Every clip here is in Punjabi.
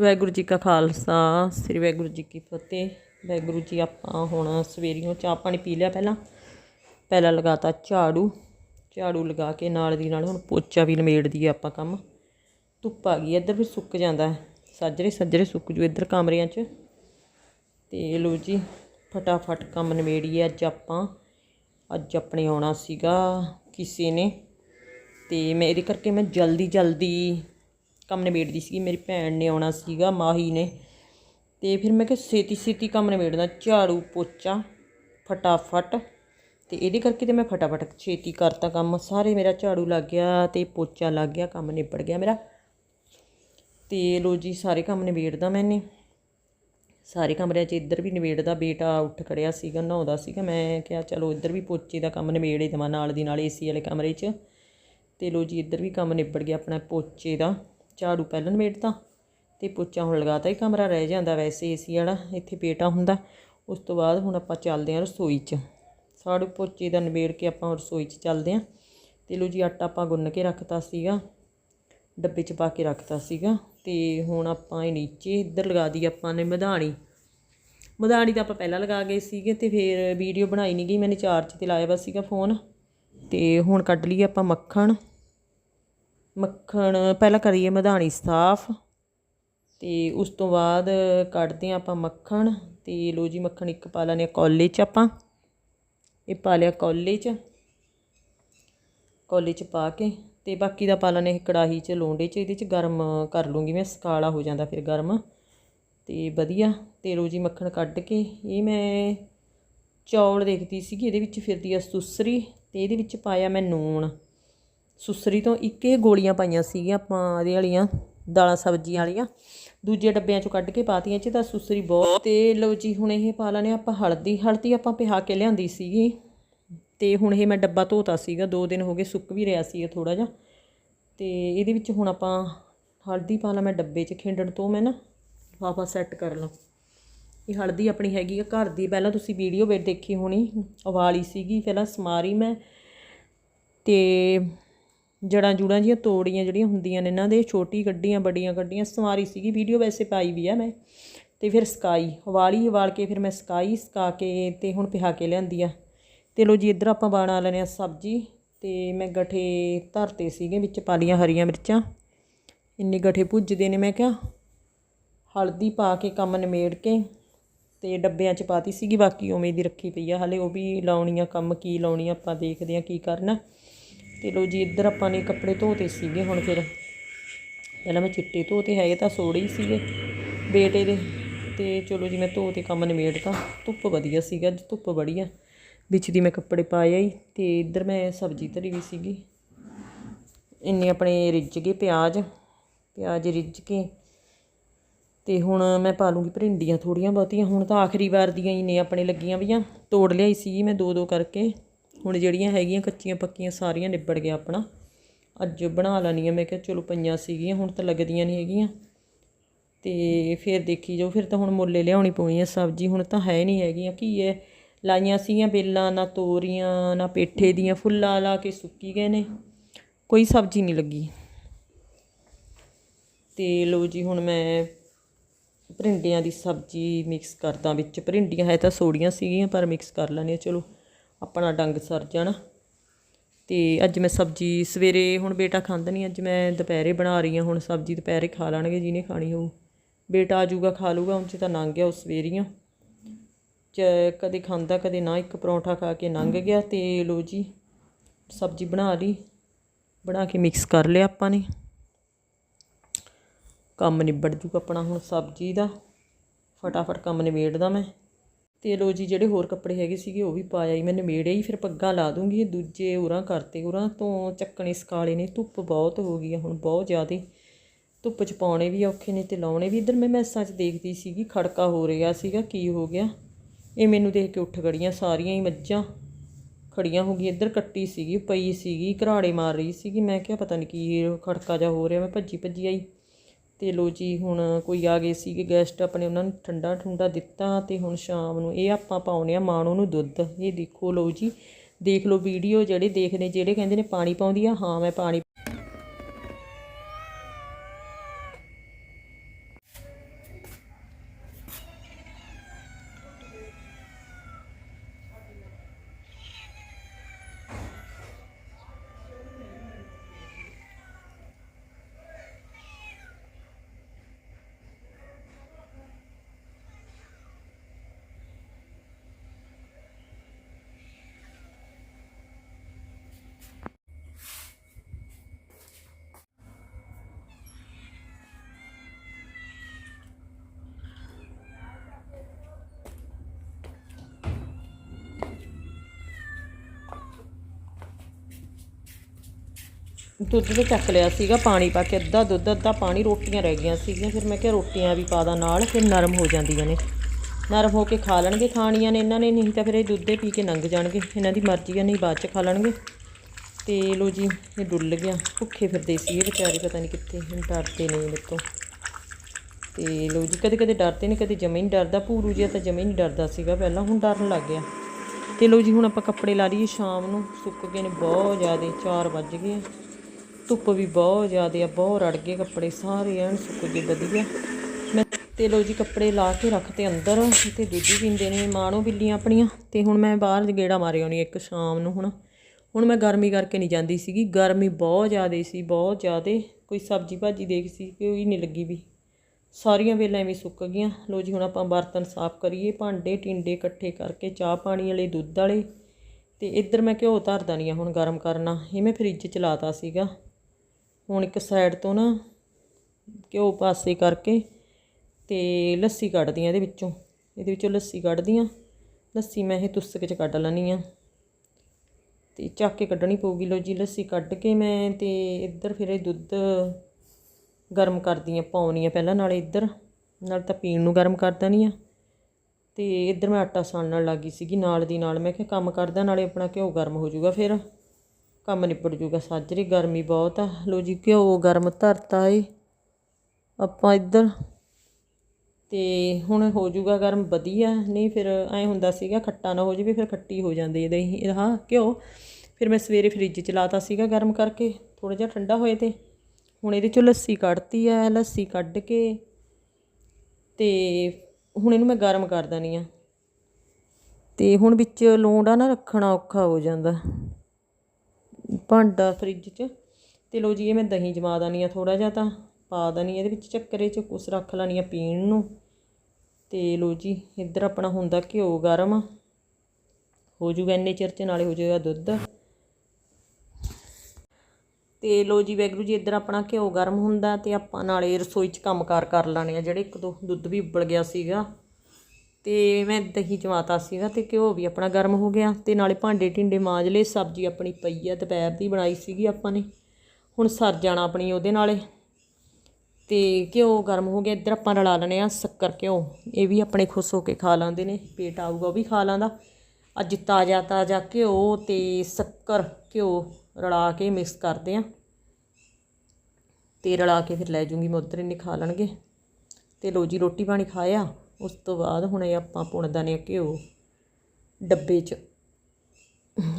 ਵਾਹਿਗੁਰੂ ਜੀ ਕਾ ਖਾਲਸਾ, ਸ੍ਰੀ ਵਾਹਿਗੁਰੂ ਜੀ ਕੀ ਫਤਿਹ। ਵਾਹਿਗੁਰੂ ਜੀ, ਆਪਾਂ ਹੁਣ ਸਵੇਰੀਓ ਚਾਹ ਪਾਣੀ ਪੀ ਲਿਆ ਪਹਿਲਾਂ। ਪਹਿਲਾਂ ਲਗਾਤਾ ਝਾੜੂ। ਝਾੜੂ ਲਗਾ ਕੇ ਨਾਲ ਦੀ ਨਾਲ ਹੁਣ ਪੋਚਾ ਵੀ ਲਮੇੜਦੀ ਆ ਆਪਾਂ ਕੰਮ। ਧੁੱਪ ਆ ਗਈ, ਇੱਧਰ ਵੀ ਸੁੱਕ ਜਾਂਦਾ ਹੈ। ਸਾਜਰੇ ਸੱਜਰੇ ਸੁੱਕ ਜੂ ਇੱਧਰ ਕਮਰਿਆਂ 'ਚ। ਤੇ ਲੋ ਜੀ, ਫਟਾਫਟ ਕੰਮ ਨਿਬੇੜੀਏ ਅੱਜ ਆਪਾਂ। ਅੱਜ ਆਪਣੇ ਆਉਣਾ ਸੀਗਾ ਕਿਸੇ ਨੇ। ਤੇ ਮੈਂ, ਇਹਦੇ ਕਰਕੇ ਮੈਂ ਜਲਦੀ ਜਲਦੀ ਕੰਮ ਨਿਬੇੜਦੀ ਸੀਗੀ, ਮੇਰੀ ਭੈਣ ਨੇ ਆਉਣਾ ਸੀਗਾ, ਮਾਹੀ ਨੇ। ਤੇ ਫਿਰ ਮੈਂ ਕਿਹਾ ਛੇਤੀ ਛੇਤੀ ਕੰਮ ਨਿਬੇੜਦਾ, ਝਾੜੂ, ਪੋਚਾ, ਫਟਾਫਟ। ਤੇ ਇਹਦੇ ਕਰਕੇ ਤੇ ਮੈਂ ਫਟਾਫਟ ਛੇਤੀ ਕਰਤਾ ਕੰਮ। ਸਾਰੇ ਮੇਰਾ ਝਾੜੂ ਲੱਗ ਗਿਆ ਤੇ ਪੋਚਾ ਲੱਗ ਗਿਆ, ਕੰਮ ਨਿਬੜ ਗਿਆ ਮੇਰਾ। ਤੇ ਲੋ ਜੀ, ਸਾਰੇ ਕੰਮ ਨਿਬੇੜਦਾ ਮੈਨੇ ਸਾਰੇ ਕਮਰਿਆਂ 'ਚ ਇੱਧਰ ਵੀ ਨਿਬੇੜਦਾ, ਬੇਟਾ ਉੱਠ ਖੜਿਆ ਸੀਗਾ, ਨਹਾਉਂਦਾ ਸੀਗਾ। ਮੈਂ ਕਿਹਾ ਚਲੋ ਇੱਧਰ ਵੀ ਪੋਚੇ ਦਾ ਕੰਮ ਨਿਬੇੜ ਹੀ ਦੇਵਾਂ ਨਾਲ ਦੀ ਨਾਲ ਏਸੀ ਵਾਲੇ ਕਮਰੇ 'ਚ। ਤੇ ਲੋ ਜੀ, ਇੱਧਰ ਵੀ ਕੰਮ ਨਿਬੜ ਗਿਆ ਆਪਣਾ ਪੋਚੇ ਦਾ। ਝਾੜੂ ਪਹਿਲਾਂ ਨਿਬੇੜਤਾ ਤੇ ਪੋਚਾ ਹੁਣ ਲਗਾਤਾ ਹੀ ਕਮਰਾ ਰਹਿ ਜਾਂਦਾ ਵੈਸੇ ਏਸੀ ਵਾਲਾ, ਇੱਥੇ ਪੇਟਾ ਹੁੰਦਾ। ਉਸ ਤੋਂ ਬਾਅਦ ਹੁਣ ਆਪਾਂ ਚੱਲਦੇ ਹਾਂ ਰਸੋਈ 'ਚ। ਸਾੜੂ ਪੋਚੇ ਦਾ ਨਿਬੇੜ ਕੇ ਆਪਾਂ ਰਸੋਈ 'ਚ ਚੱਲਦੇ ਹਾਂ। ਤੇ ਲੋ ਜੀ ਆਟਾ ਆਪਾਂ ਗੁੰਨ ਕੇ ਰੱਖਤਾ ਸੀਗਾ, ਡੱਬੇ 'ਚ ਪਾ ਕੇ ਰੱਖਤਾ ਸੀਗਾ ਤੇ ਹੁਣ ਆਪਾਂ ਇਹ ਨੀਚੇ ਇੱਧਰ ਲਗਾ ਦੀ ਆਪਾਂ ਨੇ ਮਧਾਣੀ। ਮਧਾਣੀ ਤਾਂ ਆਪਾਂ ਪਹਿਲਾਂ ਲਗਾ ਗਏ ਸੀਗੇ ਤੇ ਫਿਰ ਵੀਡੀਓ ਬਣਾਈ ਨਹੀਂ ਗਈ, ਮੈਨੇ ਚਾਰਜ ਤੇ ਲਾਇਆ ਵਾ ਸੀਗਾ ਫੋਨ। ਤੇ ਹੁਣ ਕੱਢ ਲਈਏ ਆਪਾਂ ਮੱਖਣ। ਮੱਖਣ, ਪਹਿਲਾਂ ਕਰੀਏ ਮਧਾਣੀ ਸਾਫ਼ ਤੇ ਉਸ ਤੋਂ ਬਾਅਦ ਕੱਢਦੇ ਹਾਂ ਆਪਾਂ ਮੱਖਣ ਤੇ ਲੋ ਜੀ ਮੱਖਣ ਇੱਕ ਪਾ ਲੈਣੇ ਕੌਲੇ 'ਚ ਆਪਾਂ। ਇਹ ਪਾ ਲਿਆ ਕੌਲੇ 'ਚ। ਕੌਲੇ 'ਚ ਪਾ ਕੇ ਤੇ ਬਾਕੀ ਦਾ ਪਾ ਲੈਣੇ ਕੜਾਹੀ 'ਚ ਲੋਂਡੇ 'ਚ, ਇਹਦੇ 'ਚ ਗਰਮ ਕਰ ਲੂੰਗੀ ਮੈਂ, ਸਕਾਲਾ ਹੋ ਜਾਂਦਾ ਫਿਰ ਗਰਮ। ਤੇ ਵਧੀਆ, ਤੇ ਲੋ ਜੀ ਮੱਖਣ ਕੱਢ ਕੇ ਇਹ ਮੈਂ ਚੌਲ ਦੇਖਦੀ ਸੀਗੀ, ਇਹਦੇ ਵਿੱਚ ਫਿਰਦੀ ਆ ਸੁਸਰੀ ਤੇ ਇਹਦੇ ਵਿੱਚ ਪਾਇਆ ਮੈਂ ਨੂਣ। ਸੁਸਰੀ ਤੋਂ ਇੱਕ ਇਹ ਗੋਲੀਆਂ ਪਾਈਆਂ ਸੀਗੀਆਂ, ਆਪਾਂ ਇਹਦੇ ਵਾਲੀਆਂ, ਦਾਲਾਂ ਸਬਜ਼ੀਆਂ ਵਾਲੀਆਂ। ਦੂਜੇ ਡੱਬਿਆਂ ਚੋਂ ਕੱਢ ਕੇ ਪਾਤੀਆਂ ਚ ਤਾਂ ਸੁਸਰੀ ਬਹੁਤ ਤੇ ਲਓ ਜੀ, ਹੁਣ ਇਹ ਪਾ ਲੈਣੇ ਆਪਾਂ ਹਲਦੀ। ਹਲਦੀ ਆਪਾਂ ਪਿਹਾ ਕੇ ਲਿਆਂਦੀ ਸੀਗੀ ਤੇ ਹੁਣ ਇਹ ਮੈਂ ਡੱਬਾ ਧੋਤਾ ਸੀਗਾ 2 ਦਿਨ ਹੋ ਗਏ ਸੁੱਕ ਵੀ ਰਿਹਾ ਸੀ ਥੋੜਾ ਜਿਹਾ। ਤੇ ਇਹਦੇ ਵਿੱਚ ਹੁਣ ਆਪਾਂ ਹਲਦੀ ਪਾ ਲਾ, ਮੈਂ ਡੱਬੇ 'ਚ ਖਿੰਡਣ ਤੋਂ ਮੈਂ ਨਾ ਲਿਫਾਫਾ ਸੈੱਟ ਕਰ ਲਾਂ। ਇਹ ਹਲਦੀ ਆਪਣੀ ਹੈਗੀ ਆ ਘਰ ਦੀ, ਪਹਿਲਾਂ ਤੁਸੀਂ ਵੀਡੀਓ ਵਿੱਚ ਦੇਖੀ ਹੋਣੀ, ਉਬਾਲੀ ਸੀਗੀ, ਪਹਿਲਾਂ ਸਮਾਰੀ ਮੈਂ ਤੇ ਜੜਾਂ ਜੂੜਾਂ ਜੀਆਂ ਤੋੜੀਆਂ ਜਿਹੜੀਆਂ ਹੁੰਦੀਆਂ ਨੇ ਇਹਨਾਂ ਦੇ, ਛੋਟੀ ਗੱਡੀਆਂ, ਵੱਡੀਆਂ ਗੱਡੀਆਂ, ਸਵਾਰੀ ਸੀਗੀ ਵੀਡੀਓ ਵੈਸੇ ਪਾਈ ਵੀ ਆ ਮੈਂ। ਤੇ ਫਿਰ ਸਕਾਈ ਉਵਾਲੀ ਉਵਾਲ ਕੇ ਫਿਰ ਮੈਂ ਸਕਾਈ ਸਕਾ ਕੇ ਤੇ ਹੁਣ ਪਿਹਾ ਕੇ ਲਿਆਂਦੀ ਆ। ਤੇ ਲੋ ਜੀ, ਇੱਧਰ ਆਪਾਂ ਬਣਾ ਲੈਣੇ ਆ ਸਬਜ਼ੀ ਤੇ ਮੈਂ ਗਠੇ ਧਰਤੇ ਸੀਗੇ ਵਿੱਚ ਪਾ ਲੀਆਂ ਹਰੀਆਂ ਮਿਰਚਾਂ। ਇੰਨੇ ਗਠੇ ਭੁੱਜਦੇ ਨੇ ਮੈਂ ਕਿਹਾ, ਹਲਦੀ ਪਾ ਕੇ ਕੰਮ ਨਿਮੇੜ ਕੇ ਤੇ ਡੱਬਿਆਂ 'ਚ ਪਾਤੀ ਸੀਗੀ, ਬਾਕੀ ਉਵੇਂ ਦੀ ਰੱਖੀ ਪਈ ਆ। ਹਲੇ ਉਹ ਵੀ ਲਾਉਣੀ ਆ ਕੰਮ, ਕੀ ਲਾਉਣੀ ਆਪਾਂ ਦੇਖਦੇ ਆ ਕੀ ਕਰਨਾ। ਤੇ ਲੋ ਜੀ, ਇੱਧਰ ਆਪਾਂ ਨੇ ਕੱਪੜੇ ਧੋਤੇ ਸੀਗੇ ਹੁਣ ਫਿਰ। ਪਹਿਲਾਂ ਮੈਂ ਚਿੱਟੇ ਧੋਤੇ ਹੈਗੇ ਤਾਂ ਸੋੜੇ ਹੀ ਸੀਗੇ ਬੇਟੇ ਦੇ। ਤੇ ਚਲੋ ਜੀ, ਮੈਂ ਧੋਤੇ ਕੰਮ ਨਿਮੇੜਤਾ ਧੁੱਪ ਵਧੀਆ ਸੀਗਾ, ਅੱਜ ਧੁੱਪ ਬੜੀ ਆ। ਵਿੱਚ ਦੀ ਮੈਂ ਕੱਪੜੇ ਪਾਏ ਆਈ ਤੇ ਇੱਧਰ ਮੈਂ ਸਬਜ਼ੀ ਧਰੀ ਵੀ ਸੀਗੀ। ਇੰਨੇ ਆਪਣੇ ਰਿੱਝ ਗਏ ਪਿਆਜ਼ ਪਿਆਜ਼ ਰਿੱਝ ਕੇ। ਤੇ ਹੁਣ ਮੈਂ ਪਾ ਲੂੰਗੀ ਭਰਿੰਡੀਆਂ ਥੋੜੀਆਂ ਬਹੁਤੀਆਂ। ਹੁਣ ਤਾਂ ਆਖਰੀ ਵਾਰ ਦੀਆਂ ਹੀ ਨੇ ਆਪਣੇ ਲੱਗੀਆਂ ਵੀਆਂ ਤੋੜ ਲਿਆਈ ਸੀ ਮੈਂ ਦੋ ਦੋ ਕਰਕੇ। ਹੁਣ ਜਿਹੜੀਆਂ ਹੈਗੀਆਂ ਕੱਚੀਆਂ ਪੱਕੀਆਂ ਸਾਰੀਆਂ ਨਿਬੜ ਗਿਆ ਆਪਣਾ। ਅੱਜ ਬਣਾ ਲੈਣੀਆਂ। ਮੈਂ ਕਿਹਾ ਚਲੋ ਪਈਆਂ ਸੀਗੀਆਂ, ਹੁਣ ਤਾਂ ਲੱਗਦੀਆਂ ਨਹੀਂ ਹੈਗੀਆਂ। ਤੇ ਫਿਰ ਦੇਖੀ ਜਾਓ, ਫਿਰ ਤਾਂ ਹੁਣ ਮੁੱਲੇ ਲਿਆਉਣੀ ਪਉਣੀ ਆ। ਸਬਜ਼ੀ ਹੁਣ ਤਾਂ ਹੈ ਨਹੀਂ ਹੈਗੀਆਂ। ਕੀ ਹੈ ਲਾਈਆਂ ਸੀਗੀਆਂ ਬੇਲਾਂ, ਨਾ ਤੋਰੀਆਂ, ਨਾ ਪੇਠੇ ਦੀਆਂ। ਫੁੱਲਾਂ ਲਾ ਕੇ ਸੁੱਕੀ ਗਏ ਨੇ। ਕੋਈ ਸਬਜ਼ੀ ਨਹੀਂ ਲੱਗੀ। ਤੇ ਲੋ ਜੀ, ਹੁਣ ਮੈਂ ਭਰਿੰਡੀਆਂ ਦੀ ਸਬਜ਼ੀ ਮਿਕਸ ਕਰਦਾ ਵਿੱਚ। ਭਰਿੰਡੀਆਂ ਹੈ ਤਾਂ ਸੋੜੀਆਂ ਸੀਗੀਆਂ, ਪਰ ਮਿਕਸ ਕਰ ਲੈਣੇ ਚਲੋ ਆਪਣਾ ਡੰਗ ਸਰ ਜਾਣਾ। ਤੇ ਅੱਜ ਮੈਂ ਸਬਜ਼ੀ ਸਵੇਰੇ ਹੁਣ ਬੇਟਾ ਖਾਂਦਾ ਨਹੀਂ ਅੱਜ ਮੈਂ ਦੁਪਹਿਰੇ ਬਣਾ ਰਹੀ ਹਾਂ, ਹੁਣ ਸਬਜ਼ੀ ਦੁਪਹਿਰੇ ਖਾ ਲੈਣਗੇ, ਜਿਹਨੇ ਖਾਣੀ ਹੋਊ। ਬੇਟਾ ਆ ਜਾਊਗਾ, ਖਾ ਲੂਗਾ ਉਂਝ ਤਾਂ ਲੰਘ ਗਿਆ ਉਹ ਸਵੇਰੀਆਂ। ਚ ਕਦੇ ਖਾਂਦਾ, ਕਦੇ ਨਾ, ਇੱਕ ਪਰੌਂਠਾ ਖਾ ਕੇ ਲੰਘ ਗਿਆ ਤੇ ਲੋ ਜੀ, ਸਬਜ਼ੀ ਬਣਾ ਲਈ, ਬਣਾ ਕੇ ਮਿਕਸ ਕਰ ਲਿਆ ਆਪਾਂ ਨੇ। ਕੰਮ ਨਿਬੜ ਜੂਗਾ ਆਪਣਾ ਹੁਣ ਸਬਜ਼ੀ ਦਾ। ਫਟਾਫਟ ਕੰਮ ਨਿਬੇੜਦਾ ਮੈਂ। ਤੇ ਲੋ ਜੀ, ਜਿਹੜੇ ਹੋਰ ਕੱਪੜੇ ਹੈਗੇ ਸੀਗੇ, ਉਹ ਵੀ ਪਾ ਹੀ ਮੈਂ ਨਵੇੜੇ ਹੀ, ਫਿਰ ਪੱਗਾਂ ਲਾ ਦੂੰਗੀ। ਦੂਜੇ ਉਰਾਂ ਕਰਤੇ, ਉਰਾਂ ਤੋਂ ਚੱਕਣੇ ਸਕਾਲੇ ਨੇ। ਧੁੱਪ ਬਹੁਤ ਹੋ ਗਈ ਆ ਹੁਣ, ਬਹੁਤ ਜ਼ਿਆਦਾ। ਧੁੱਪ 'ਚ ਪਾਉਣੇ ਵੀ ਔਖੇ ਨੇ ਤੇ ਲਾਉਣੇ ਵੀ। ਇੱਧਰ ਮੈਂ ਮੈਸਾਂ 'ਚ ਦੇਖਦੀ ਸੀਗੀ, ਖੜਕਾ ਹੋ ਰਿਹਾ ਸੀਗਾ, ਕੀ ਹੋ ਗਿਆ? ਇਹ ਮੈਨੂੰ ਦੇਖ ਕੇ ਉੱਠ ਗੜੀਆਂ, ਸਾਰੀਆਂ ਹੀ ਮੱਝਾਂ ਖੜੀਆਂ ਹੋ ਗਈ ਇੱਧਰ ਕੱਟੀ ਸੀਗੀ, ਪਈ ਸੀਗੀ, ਘਰਾੜੇ ਮਾਰ ਰਹੀ ਸੀਗੀ। ਮੈਂ ਕਿਹਾ, ਪਤਾ ਨਹੀਂ ਕੀ ਖੜਕਾ ਜਾ ਹੋ ਰਿਹਾ। ਮੈਂ ਭੱਜੀ ਭੱਜੀ ਆਈ। ਤੇ ਲੋ ਜੀ, ਹੁਣ ਕੋਈ ਆ ਗਏ ਸੀਗੇ ਗੈਸਟ ਆਪਣੇ ਉਹਨਾਂ ਨੂੰ ਠੰਡਾ ਠੁੰਡਾ ਦਿੱਤਾ ਤੇ ਹੁਣ ਸ਼ਾਮ ਨੂੰ ਇਹ ਆਪਾਂ ਪਾਉਣੇ ਆ ਮਾਣੋ ਨੂੰ ਦੁੱਧ। ਇਹ ਦੇਖੋ ਲੋ ਜੀ, ਦੇਖ ਲਓ ਵੀਡੀਓ ਜਿਹੜੇ ਦੇਖਦੇ, ਜਿਹੜੇ ਕਹਿੰਦੇ ਨੇ ਪਾਣੀ ਪਾਉਂਦੀ ਆ, ਹਾਂ ਮੈਂ ਪਾਣੀ ਦੁੱਧ ਤੇ ਚੱਕ ਲਿਆ ਸੀਗਾ, ਪਾਣੀ ਪਾ ਕੇ ਅੱਧਾ ਦੁੱਧ, ਅੱਧਾ ਪਾਣੀ, ਰੋਟੀਆਂ ਰਹਿ ਗਈਆਂ ਸੀਗੀਆਂ। ਫਿਰ ਮੈਂ ਕਿਹਾ ਰੋਟੀਆਂ ਵੀ ਪਾ ਦਾਂ ਨਾਲ, ਫਿਰ ਨਰਮ ਹੋ ਜਾਂਦੀਆਂ ਨੇ। ਨਰਮ ਹੋ ਕੇ ਖਾ ਲੈਣਗੇ, ਖਾਣੀਆਂ ਨੇ ਇਹਨਾਂ ਨੇ, ਨਹੀਂ ਤਾਂ ਫਿਰ ਇਹ ਦੁੱਧੇ ਪੀ ਕੇ ਲੰਘ ਜਾਣਗੇ। ਇਹਨਾਂ ਦੀ ਮਰਜ਼ੀ ਆ, ਨਹੀਂ ਬਾਅਦ ਚ ਖਾ ਲੈਣਗੇ। ਤੇ ਲੋ ਜੀ, ਇਹ ਡੁੱਲ ਗਿਆ। ਭੁੱਖੇ ਫਿਰਦੇ ਸੀ ਇਹ ਵਿਚਾਰੇ, ਪਤਾ ਨਹੀਂ ਕਿੱਥੇ, ਹੁਣ ਡਰਦੇ ਨੇ ਮੇਰੇ ਤੋਂ। ਤੇ ਲੋ ਜੀ, ਕਦੇ ਕਦੇ ਡਰਦੇ ਨੇ, ਕਦੇ ਜਮੇ ਨਹੀਂ ਡਰਦਾ। ਭੂਰੂ ਜਿਹਾ ਤਾਂ ਜਮੇ ਨਹੀਂ ਡਰਦਾ ਸੀਗਾ ਪਹਿਲਾਂ, ਹੁਣ ਡਰਨ ਲੱਗ ਗਿਆ। ਤੇ ਲੋ ਜੀ, ਹੁਣ ਆਪਾਂ ਕੱਪੜੇ ਲਾ ਲਈਏ ਸ਼ਾਮ ਨੂੰ, ਸੁੱਕ ਗਏ ਨੇ ਬਹੁਤ ਜ਼ਿਆਦਾ 4 ਵੱਜ ਗਏ ਧੁੱਪ ਵੀ ਬਹੁਤ ਜ਼ਿਆਦਾ ਆ, ਬਹੁਤ ਰੜ ਗਏ ਕੱਪੜੇ, ਸਾਰੇ ਐਨ ਸੁੱਕ ਗਏ, ਵਧੀਆ। ਮੈਂ ਤੇ ਲੋ ਜੀ, ਕੱਪੜੇ ਲਾ ਕੇ ਰੱਖਤੇ ਅੰਦਰ ਤੇ ਦੁੱਧ ਪੀਂਦੇ ਨੇ, ਮਾਣੋ ਬਿੱਲੀਆਂ ਆਪਣੀਆਂ। ਤੇ ਹੁਣ ਮੈਂ ਬਾਹਰ ਗੇੜਾ ਮਾਰਿਆ ਆਉਣੀ ਇੱਕ ਸ਼ਾਮ ਨੂੰ ਹੁਣ। ਹੁਣ ਮੈਂ ਗਰਮੀ ਕਰਕੇ ਨਹੀਂ ਜਾਂਦੀ ਸੀਗੀ, ਗਰਮੀ ਬਹੁਤ ਜ਼ਿਆਦਾ ਸੀ, ਬਹੁਤ ਜ਼ਿਆਦਾ। ਕੋਈ ਸਬਜ਼ੀ ਭਾਜੀ ਦੇਖ ਸੀ ਕੋਈ ਨਹੀਂ ਲੱਗੀ ਵੀ। ਸਾਰੀਆਂ ਵੇਲਾਂ ਵੀ ਸੁੱਕ ਗਈਆਂ। ਲੋ ਜੀ, ਹੁਣ ਆਪਾਂ ਬਰਤਨ ਸਾਫ਼ ਕਰੀਏ, ਭਾਂਡੇ ਟਿੰਡੇ ਇਕੱਠੇ ਕਰਕੇ, ਚਾਹ ਪਾਣੀ ਵਾਲੇ, ਦੁੱਧ ਵਾਲੇ। ਤੇ ਇੱਧਰ ਮੈਂ ਘਿਓ ਧਰ ਦਣੀ ਆ ਹੁਣ ਗਰਮ ਕਰਨਾ, ਇਹ ਮੈਂ ਫ੍ਰਿਜ 'ਚ ਲਾਤਾ ਸੀਗਾ। ਹੁਣ ਇੱਕ ਸਾਈਡ ਤੋਂ ਨਾ ਘਿਓ ਪਾਸੇ ਕਰਕੇ ਤੇ ਲੱਸੀ ਕੱਢਦੀ ਆ ਇਹਦੇ ਵਿੱਚੋਂ। ਇਹਦੇ ਵਿੱਚੋਂ ਲੱਸੀ ਕੱਢਦੀ ਆ ਲੱਸੀ ਮੈਂ ਇਹ ਤੁਸਕ 'ਚ ਕੱਢ ਲੈਣੀ ਆ ਤੇ ਚੱਕ ਕੇ ਕੱਢਣੀ ਪਊਗੀ। ਲੋ ਜੀ, ਲੱਸੀ ਕੱਢ ਕੇ ਮੈਂ ਤੇ ਇੱਧਰ ਫਿਰ ਇਹ ਦੁੱਧ ਗਰਮ ਕਰਦੀ ਆ ਪਾਉਣੀ ਆ ਪਹਿਲਾਂ ਨਾਲੇ ਇੱਧਰ। ਨਾਲ ਤਾਂ ਪੀਣ ਨੂੰ ਗਰਮ ਕਰ ਦੇਣੀ ਆ। ਤੇ ਇੱਧਰ ਮੈਂ ਆਟਾ ਸਾਣਨ ਲੱਗੀ ਸੀਗੀ ਨਾਲ ਦੀ ਨਾਲ। ਮੈਂ ਕਿਹਾ ਕੰਮ ਕਰਦਾ, ਨਾਲੇ ਆਪਣਾ ਘਿਓ ਗਰਮ ਹੋ ਜਾਊਗਾ ਫਿਰ। ਕੰਮ ਨਿਬੜ ਜਾਊਗਾ ਸਾਜਰੀ ਗਰਮੀ ਬਹੁਤ ਆ। ਲੋ ਜੀ, ਘਿਓ ਗਰਮ ਧਰਤਾ ਏ। ਆਪਾਂ ਇੱਧਰ ਤੇ ਹੁਣ ਹੋ ਜੂਗਾ ਗਰਮ, ਵਧੀਆ। ਨਹੀਂ ਫਿਰ ਐ ਹੁੰਦਾ ਸੀਗਾ, ਖੱਟਾ ਨਾ ਹੋ ਜਾਵੇ, ਫਿਰ ਖੱਟੀ ਹੋ ਜਾਂਦੀ ਹੈ ਦਹੀਂ। ਹਾਂ, ਘਿਓ। ਫਿਰ ਮੈਂ ਸਵੇਰੇ ਫ੍ਰਿਜ 'ਚ ਲਾਤਾ ਸੀਗਾ ਗਰਮ ਕਰਕੇ ਥੋੜਾ ਜਿਹਾ ਠੰਡਾ ਹੋਏ ਤੇ। ਹੁਣ ਇਹਦੇ ਚੋਂ ਲੱਸੀ ਕੱਢਤੀ ਆ, ਲੱਸੀ ਕੱਢ ਕੇ ਤੇ ਹੁਣ ਇਹਨੂੰ ਮੈਂ ਗਰਮ ਕਰ ਦਣੀ ਆ। ਤੇ ਹੁਣ ਵਿੱਚ ਲੂਣ ਆ ਨਾ, ਰੱਖਣਾ ਔਖਾ ਹੋ ਜਾਂਦਾ। ਭਾਂਡਾ ਫਰਿੱਜ 'ਚ। ਤੇ ਲੋ ਜੀ, ਇਹ ਮੈਂ ਦਹੀਂ ਜਮਾ ਦਣੀ ਆ ਥੋੜਾ ਜਿਹਾ ਤਾਂ। ਪਾ ਦਣੀ ਇਹਦੇ ਵਿੱਚ ਚੱਕਰੇ 'ਚ, ਕੁਛ ਰੱਖ ਲੈਣੀ ਆ ਪੀਣ ਨੂੰ। ਤੇ ਲੋ ਜੀ, ਇੱਧਰ ਆਪਣਾ ਹੁੰਦਾ ਘਿਓ ਗਰਮ। ਹੋ ਜੂਗਾ ਇੰਨੇ ਚਿਰ 'ਚ, ਨਾਲੇ ਹੋ ਜਾਏਗਾ ਦੁੱਧ। ਤੇ ਲੋ ਜੀ ਵੈਗਰੂ ਜੀ, ਇੱਧਰ ਆਪਣਾ ਘਿਓ ਗਰਮ ਹੁੰਦਾ ਤੇ ਆਪਾਂ ਨਾਲੇ ਰਸੋਈ 'ਚ ਕੰਮਕਾਰ ਕਰ ਲਾਣੇ ਆ। ਜਿਹੜੇ ਇੱਕ ਦੋ ਦੁੱਧ ਵੀ ਉਬਲ ਗਿਆ ਸੀਗਾ। ਤੇ ਮੈਂ ਦਹੀਂ ਜਮਾਤਾ ਸੀਗਾ ਤੇ ਘਿਓ ਵੀ ਆਪਣਾ ਗਰਮ ਹੋ ਗਿਆ ਤੇ ਨਾਲੇ ਭਾਂਡੇ ਢਿੰਡੇ ਮਾਂਜ ਲਏ, ਸਬਜ਼ੀ ਆਪਣੀ ਪਈ ਆ, ਦੁਪਹਿਰ ਦੀ ਬਣਾਈ ਸੀਗੀ ਆਪਾਂ ਨੇ। ਹੁਣ ਸਰ ਜਾਣਾ ਆਪਣੀ ਉਹਦੇ ਨਾਲੇ। ਤੇ ਘਿਓ ਗਰਮ ਹੋ ਗਿਆ, ਇੱਧਰ ਆਪਾਂ ਰਲਾ ਲੈਣੇ ਆ ਸ਼ੱਕਰ ਘਿਓ। ਇਹ ਵੀ ਆਪਣੇ ਖੁਸ਼ ਹੋ ਕੇ ਖਾ ਲੈਂਦੇ ਨੇ, ਪੇਟ ਆਊਗਾ ਉਹ ਵੀ ਖਾ ਲਾਂਦਾ। ਅੱਜ ਤਾਜ਼ਾ ਤਾਜ਼ਾ ਘਿਓ ਤੇ ਸ਼ੱਕਰ ਘਿਓ ਰਲਾ ਕੇ ਮਿਕਸ ਕਰਦੇ ਆ। ਤੇ ਰਲਾ ਕੇ ਫਿਰ ਲੈ ਜੂੰਗੀ, ਮੈਂ ਉੱਧਰ ਇਹਨੇ ਖਾ ਲੈਣਗੇ। ਤੇ ਲੋ ਜੀ, ਰੋਟੀ ਪਾਣੀ ਖਾਇਆ। ਉਸ ਤੋਂ ਬਾਅਦ ਹੁਣ ਇਹ ਆਪਾਂ ਪੁਣਦਾ ਨੇ ਘਿਓ ਡੱਬੇ 'ਚ।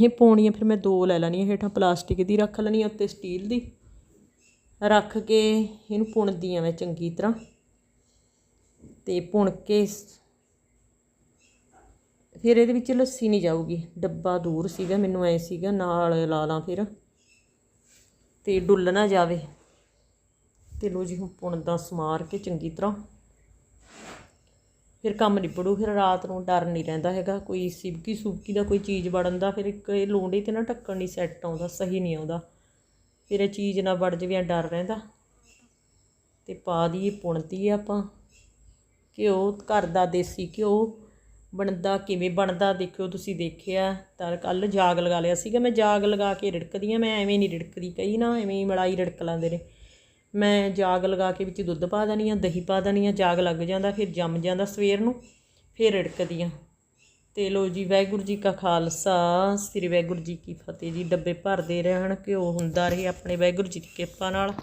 ਇਹ ਪਾਉਣੀਆਂ ਫਿਰ ਮੈਂ ਦੋ ਲੈ ਲੈਣੀਆਂ ਹੇਠਾਂ ਪਲਾਸਟਿਕ ਦੀ ਰੱਖ ਲੈਣੀ ਉੱਤੇ ਸਟੀਲ ਦੀ। ਰੱਖ ਕੇ ਇਹਨੂੰ ਪੁਣਦੀ ਆ ਮੈਂ ਚੰਗੀ ਤਰ੍ਹਾਂ। ਤੇ ਪੁਣ ਕੇ ਫਿਰ ਇਹਦੇ ਵਿੱਚ ਲੱਸੀ ਨਹੀਂ ਜਾਊਗੀ। ਡੱਬਾ ਦੂਰ ਸੀਗਾ, ਮੈਨੂੰ ਐ ਸੀਗਾ, ਨਾਲ ਲਾ ਲਾਂ ਫਿਰ। ਤੇ ਡੁੱਲ ਨਾ ਜਾਵੇ। ਤੇ ਲੋ ਜੀ ਹੁਣ ਪੁਣਦਾ ਸਮਾਰ ਕੇ ਚੰਗੀ ਤਰ੍ਹਾਂ। ਫਿਰ ਕੰਮ ਨਿਬੜੂ, ਫਿਰ ਰਾਤ ਨੂੰ ਡਰ ਨਹੀਂ ਰਹਿੰਦਾ ਹੈਗਾ। ਕੋਈ ਸਿਬਕੀ ਸੁਬਕੀ ਦਾ ਕੋਈ ਚੀਜ਼ ਵੜਨ ਦਾ, ਫਿਰ ਇੱਕ ਇਹ ਲੋਂਡੇ ਤੇ ਨਾ ਢੱਕਣ ਨਹੀਂ ਸੈੱਟ ਆਉਂਦਾ, ਸਹੀ ਨਹੀਂ ਆਉਂਦਾ। ਫਿਰ ਇਹ ਚੀਜ਼ ਨਾ ਵੜ ਜਵੇ ਡਰ ਰਹਿੰਦਾ। ਤੇ ਪਾ ਦਈਏ ਪੁਣਦੀ ਆਪਾਂ। ਘਿਓ, ਘਰ ਦਾ ਦੇਸੀ ਘਿਓ। ਬਣਦਾ ਕਿਵੇਂ ਬਣਦਾ, ਦੇਖਿਓ ਤੁਸੀਂ ਦੇਖਿਆ। ਤਾਂ ਕੱਲ ਜਾਗ ਲਗਾ ਲਿਆ ਸੀਗਾ, ਮੈਂ ਜਾਗ ਲਗਾ ਕੇ ਰਿੜਕਦੀ ਆ ਮੈਂ ਐਵੇਂ ਨਹੀਂ ਰਿੜਕਦੀ ਕਈ ਨਾ, ਐਵੇਂ ਹੀ ਮਲਾਈ ਰਿੜਕ ਲੈਂਦੇ ਨੇ। ਮੈਂ ਜਾਗ ਲਗਾ ਕੇ ਵਿੱਚ ਦੁੱਧ ਪਾ ਦੇਣੀ ਆ, ਦਹੀਂ ਪਾ ਦੇਣੀ ਆ, ਜਾਗ ਲੱਗ ਜਾਂਦਾ, ਫਿਰ ਜੰਮ ਜਾਂਦਾ ਸਵੇਰ ਨੂੰ, ਫਿਰ ਰਿੜਕਦੀ ਆ। ਤੇ ਲੋ ਜੀ, ਵਾਹਿਗੁਰੂ ਜੀ ਕਾ ਖਾਲਸਾ, ਸ੍ਰੀ ਵਾਹਿਗੁਰੂ ਜੀ ਕੀ ਫਤਿਹ ਜੀ। ਡੱਬੇ ਭਰਦੇ ਰਹਿਣ, ਘਿਓ ਹੁੰਦਾ ਰਹੇ ਆਪਣੇ ਵਾਹਿਗੁਰੂ ਜੀ ਦੀ ਕਿਰਪਾ ਨਾਲ।